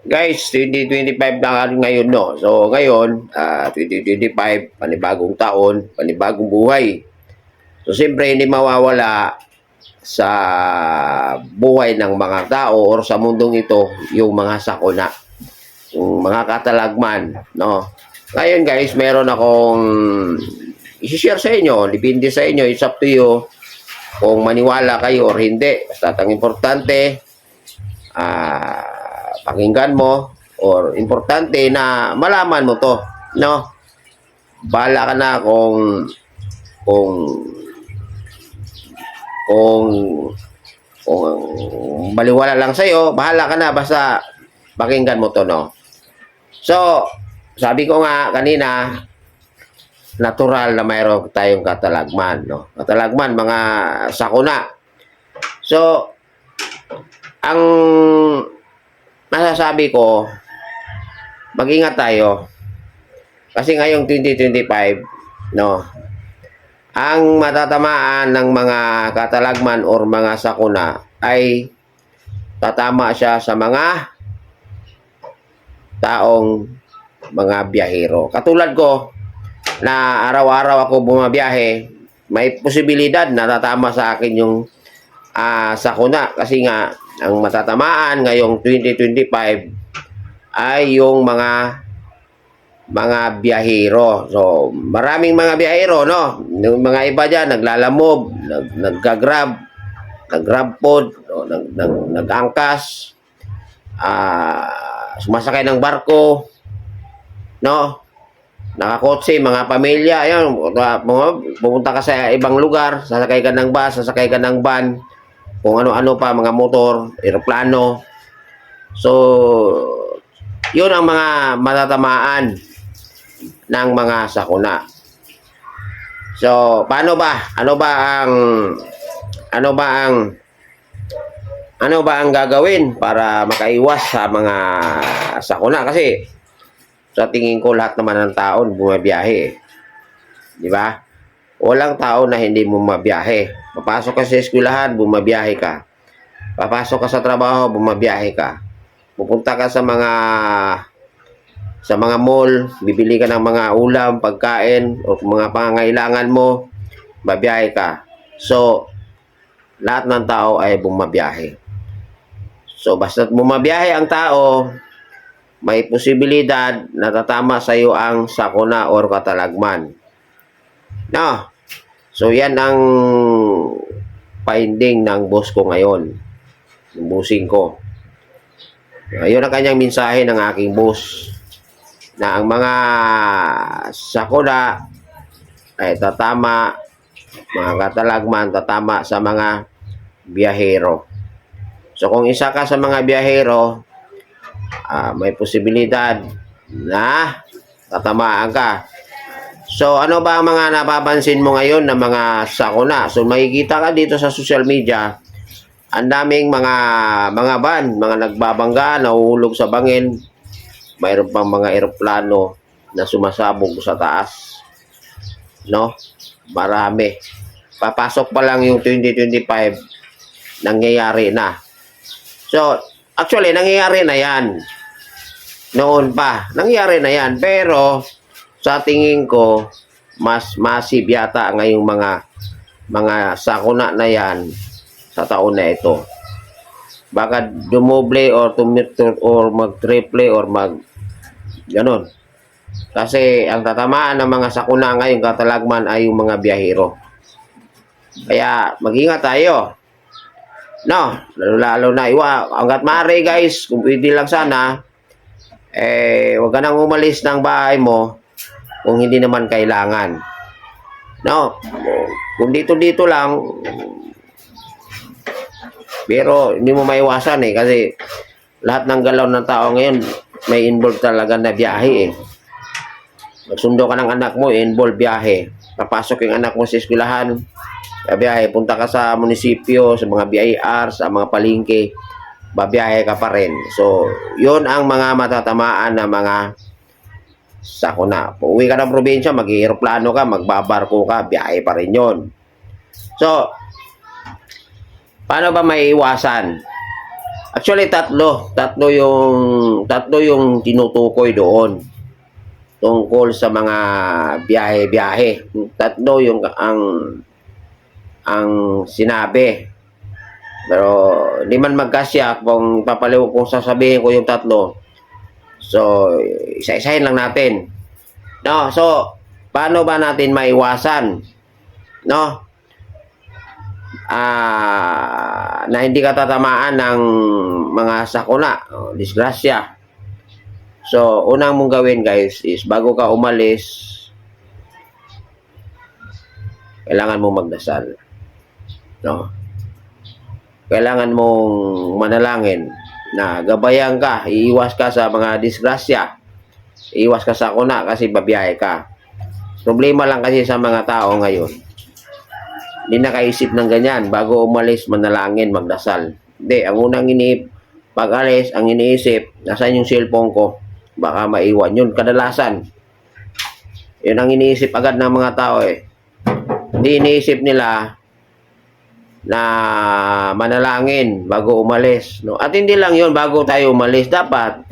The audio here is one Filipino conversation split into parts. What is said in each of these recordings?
Guys, 2025 na ngayon, no? So, ngayon, ah 2025, panibagong taon, panibagong buhay. So, siyempre, hindi mawawala sa buhay ng mga tao or sa mundong ito yung mga sakuna, yung mga katalagman, no? Ngayon, guys, meron akong i-share sa inyo, depende sa inyo, it's up to you kung maniwala kayo or hindi. Basta ang importante, ah pakinggan mo or importante na malaman mo to, no? Bala ka na kung kung kung kung baliwala lang sa'yo, bahala ka na, basta pakinggan mo to, no? So, sabi ko nga kanina, natural na mayroon tayong katalagman, no? Katalagman, mga sakuna. So, ang masasabi ko, mag-ingat tayo. Kasi ngayong 2025, no, ang matatamaan ng mga katalagman or mga sakuna ay tatama siya sa mga taong mga biyahero. Katulad ko, na araw-araw ako bumabiyahe, may posibilidad na tatama sa akin yung ah, sakuna kasi nga ang matatamaan ngayong 2025 ay yung mga mga biyahero. So, maraming mga biyahero, no? Yung mga iba dyan, naglalamob, nag, nagka-grab, nag-grab pod, no? nag, nag, nag-angkas, ah, sumasakay ng barko, no? Nakakotse, mga pamilya, ayun, mga, pupunta ka sa ibang lugar, sasakay ka ng bus, sasakay ka ng van, kung ano-ano pa, mga motor, eroplano. So, yun ang mga matatamaan ng mga sakuna. So, paano ba? Ano ba ang ano ba ang ano ba ang gagawin para makaiwas sa mga sakuna kasi sa tingin ko lahat naman ng tao bumabiyahe. eh. Di ba? Walang tao na hindi bumabiyahe. Papasok ka sa eskwelahan, bumabiyahe ka. Papasok ka sa trabaho, bumabiyahe ka. Pupunta ka sa mga sa mga mall, bibili ka ng mga ulam, pagkain, o mga pangangailangan mo, babiyahe ka. So, lahat ng tao ay bumabiyahe. So, basta bumabiyahe ang tao, may posibilidad na tatama sa iyo ang sakuna or katalagman. No. So, yan ang finding ng boss ko ngayon. Yung bossing ko. Ayun ang kanyang mensahe ng aking boss na ang mga sakuna ay tatama, mga katalagman, tatama sa mga biyahero. So kung isa ka sa mga biyahero, ah, may posibilidad na tatamaan ka. So ano ba ang mga napapansin mo ngayon na mga sakuna? So makikita ka dito sa social media, ang daming mga mga van, mga nagbabangga, nahuhulog sa bangin, mayroon pang mga eroplano na sumasabog sa taas. No? Marami. Papasok pa lang yung 2025, nangyayari na. So, actually, nangyayari na yan. Noon pa, nangyayari na yan. Pero, sa tingin ko, mas massive yata ngayong mga mga sakuna na yan sa taon na ito. Baka dumoble or tumitur or mag-triple or mag Ganon. Kasi ang tatamaan ng mga sakuna ngayon katalagman ay yung mga biyahero. Kaya mag-ingat tayo. No, lalo-lalo na iwa. Hanggat maaari guys, kung pwede lang sana, eh, huwag ka nang umalis ng bahay mo kung hindi naman kailangan. No, kung dito-dito lang, pero hindi mo maiwasan eh kasi lahat ng galaw ng tao ngayon may involved talaga na biyahe eh. Magsundo ka ng anak mo, involved biyahe. Papasok yung anak mo sa eskwelahan, biyahe. Punta ka sa munisipyo, sa mga BIR, sa mga palingke, babiyahe ka pa rin. So, yun ang mga matatamaan na mga sakuna. Uwi ka ng probinsya, mag-aeroplano ka, magbabarko ka, biyahe pa rin yun. So, paano ba may iwasan? Actually, tatlo. Tatlo yung, tatlo yung tinutukoy doon. Tungkol sa mga biyahe-biyahe. Tatlo yung ang ang sinabi. Pero hindi man magkasya kung papaliw kung sasabihin ko yung tatlo. So, isa-isahin lang natin. No, so paano ba natin maiwasan no? Ah, na hindi ka tatamaan ng mga sakuna, o, disgrasya. So, unang mong gawin guys is bago ka umalis, kailangan mo magdasal. No? Kailangan mong manalangin na gabayan ka, iiwas ka sa mga disgrasya. Iiwas ka sa kuna kasi babiyahe ka. Problema lang kasi sa mga tao ngayon. Hindi nakaisip ng ganyan. Bago umalis, manalangin, magdasal. Hindi, ang unang iniip, pag alis, ang iniisip, nasaan yung cellphone ko? Baka maiwan yun. Kadalasan. Yun ang iniisip agad ng mga tao eh. Hindi iniisip nila na manalangin bago umalis. No? At hindi lang yun, bago tayo umalis, dapat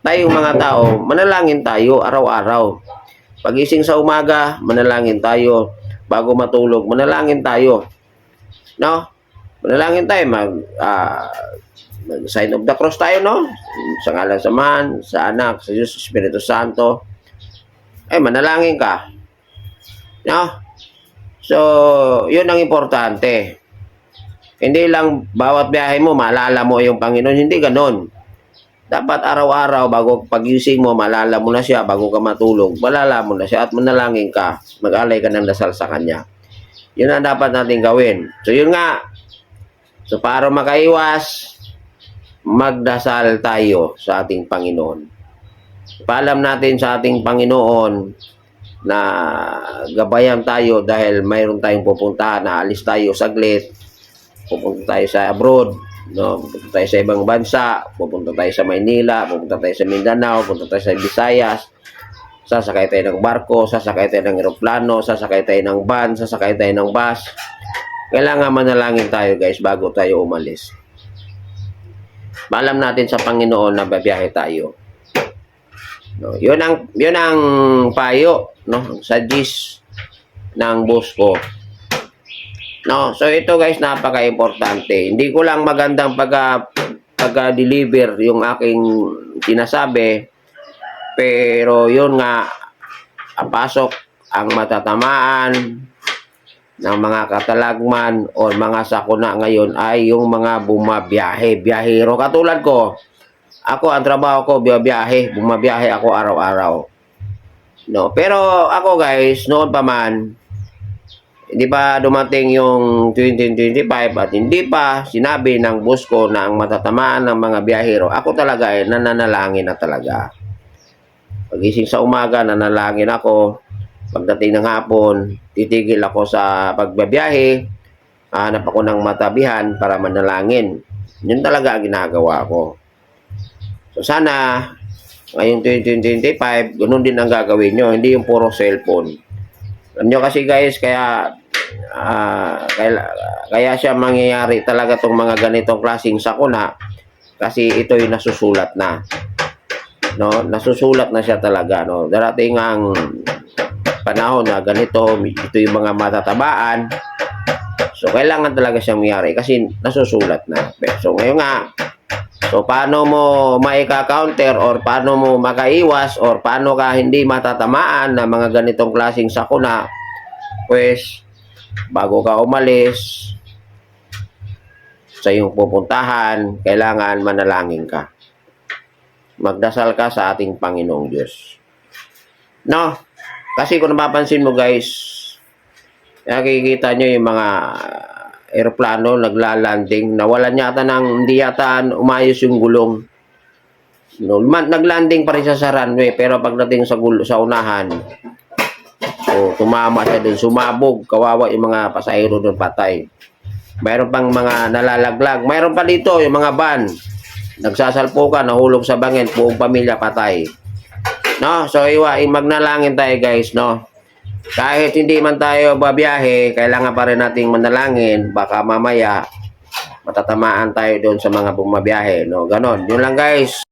tayong mga tao, manalangin tayo araw-araw. Pagising sa umaga, manalangin tayo. Bago matulog, manalangin tayo. No? Manalangin tayo, mag, mag sign of the cross tayo, no? Sa ngalan sa man, sa anak, sa Diyos, Espiritu Santo. Eh, manalangin ka. No? So, yun ang importante. Hindi lang bawat biyahe mo, maalala mo yung Panginoon. Hindi ganon. Dapat araw-araw, bago pagising mo, maalala mo na siya. Bago ka matulog, malala mo na siya at manalangin ka. Mag-alay ka ng dasal sa Kanya. Yun ang dapat natin gawin. So, yun nga. So, para makaiwas, magdasal tayo sa ating Panginoon. Paalam natin sa ating Panginoon na gabayan tayo dahil mayroon tayong pupuntahan, naalis tayo saglit, pupunta tayo sa abroad, no? pupunta tayo sa ibang bansa, pupunta tayo sa Maynila, pupunta tayo sa Mindanao, pupunta tayo sa Visayas, sasakay tayo ng barko, sasakay tayo ng eroplano, sasakay tayo ng van, sasakay tayo ng bus. Kailangan manalangin tayo guys bago tayo umalis. Maalam natin sa Panginoon na babiyahe tayo. No, yun ang yun ang payo, no, sa gis ng boss ko. No, so ito guys napaka-importante. Hindi ko lang magandang pag pag-deliver yung aking sinasabi pero yun nga pasok ang matatamaan ng mga katalagman o mga sakuna ngayon ay yung mga bumabiyahe, biyahero. Katulad ko, ako ang trabaho ko biyahe, bumabiyahe ako araw-araw. No, pero ako guys, noon pa man hindi pa dumating yung 2025 at hindi pa sinabi ng boss ko na ang matatamaan ng mga biyahero. Ako talaga ay nananalangin na talaga. Pagising sa umaga, nanalangin ako. Pagdating ng hapon, titigil ako sa pagbabiyahe. Hanap ako ng matabihan para manalangin. Yun talaga ang ginagawa ko. So sana, ngayong 2025, ganun din ang gagawin nyo. Hindi yung puro cellphone. Alam nyo kasi guys, kaya ah, kaya, kaya siya mangyayari talaga tong mga ganitong klaseng sakuna kasi ito'y nasusulat na. No, nasusulat na siya talaga, no. Darating ang panahon na ganito, ito yung mga matatabaan. So, kailangan talaga siyang mangyari kasi nasusulat na. So, ngayon nga, so, paano mo maika-counter or paano mo makaiwas or paano ka hindi matatamaan ng mga ganitong klaseng sakuna, pues, bago ka umalis sa iyong pupuntahan, kailangan manalangin ka. Magdasal ka sa ating Panginoong Diyos. No? Kasi kung napapansin mo guys, nakikita nyo yung mga aeroplano naglalanding, nawalan yata ng, hindi yata umayos yung gulong. No, naglanding pa rin siya sa runway, pero pagdating sa gulo, sa unahan, so, tumama siya dun, sumabog, kawawa yung mga pasahero dun patay. Mayroon pang mga nalalaglag. Mayroon pa dito yung mga van. Nagsasalpukan, nahulog sa bangin, buong pamilya patay. No? So, iwa, magnalangin tayo guys, no? Kahit hindi man tayo babiyahe, kailangan pa rin nating manalangin. Baka mamaya, matatamaan tayo doon sa mga bumabiyahe, no? Ganon. Yun lang guys.